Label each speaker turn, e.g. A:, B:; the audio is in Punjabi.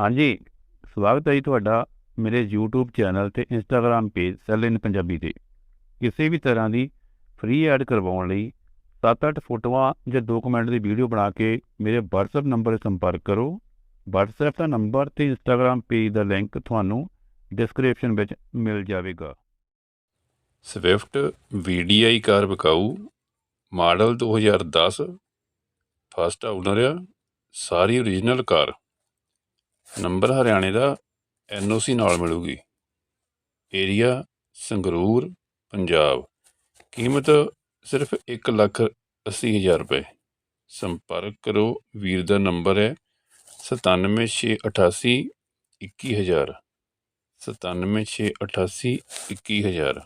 A: ਹਾਂਜੀ, ਸਵਾਗਤ ਹੈ ਜੀ ਤੁਹਾਡਾ ਮੇਰੇ YouTube ਚੈਨਲ ਤੇ Instagram page sale in Punjabi ਤੇ। ਕਿਸੇ ਵੀ ਤਰ੍ਹਾਂ ਦੀ ਫ੍ਰੀ ਐਡ ਕਰਵਾਉਣ ਲਈ 7-8 ਫੋਟੋਆਂ ਜਾਂ 2 ਦੀ ਵੀਡੀਓ ਬਣਾ ਕੇ ਮੇਰੇ WhatsApp ਨੰਬਰ 'ਤੇ ਸੰਪਰਕ ਕਰੋ। WhatsApp ਦਾ ਨੰਬਰ ਤੇ Instagram ਪੇਜ ਦਾ ਲਿੰਕ ਤੁਹਾਨੂੰ ਡਿਸਕ੍ਰਿਪਸ਼ਨ ਵਿੱਚ ਮਿਲ ਜਾਵੇਗਾ।
B: ਸਵਿਫਟ VDI ਕਾਰ ਵਿਕਾਊ ਮਾਡਲ 2010 ਫਸਟ ਓਨਰ ਆ। ਸਾਰੀ ਓਰੀਜਨਲ ਕਾਰ। ਨੰਬਰ ਹਰਿਆਣੇ ਦਾ NOC ਨਾਲ ਮਿਲੂਗੀ। ਏਰੀਆ ਸੰਗਰੂਰ, ਪੰਜਾਬ। ਕੀਮਤ ਸਿਰਫ 1 ਲੱਖ 80 ਹਜ਼ਾਰ ਰੁਪਏ। ਸੰਪਰਕ ਕਰੋ, ਵੀਰ ਦਾ ਨੰਬਰ ਹੈ 97688 21000 97688 21000